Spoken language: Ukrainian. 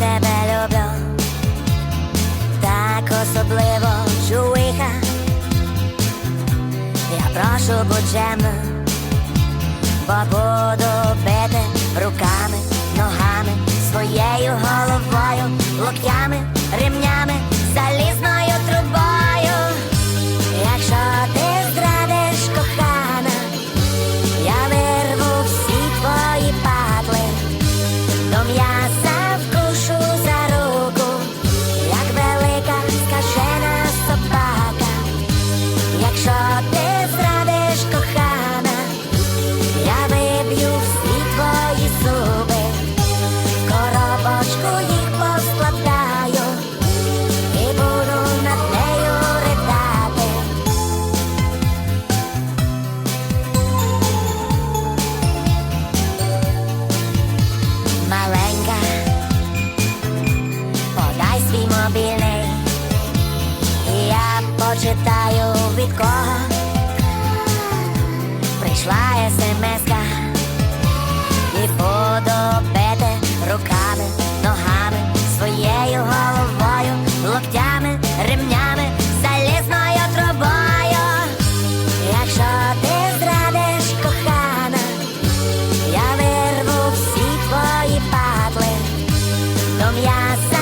тебе люблю, так особливо чуйка, я прошу будь чемна, бо буду бити руками, ногами, своєю головою, локтями, ремнями, залізно. читаю від кого прийшла смс і подобете руками, ногами, своєю головою, локтями, ремнями, залізною трубою. Якщо ти зрадиш, кохана, я вирву всі твої патли, то м'яса.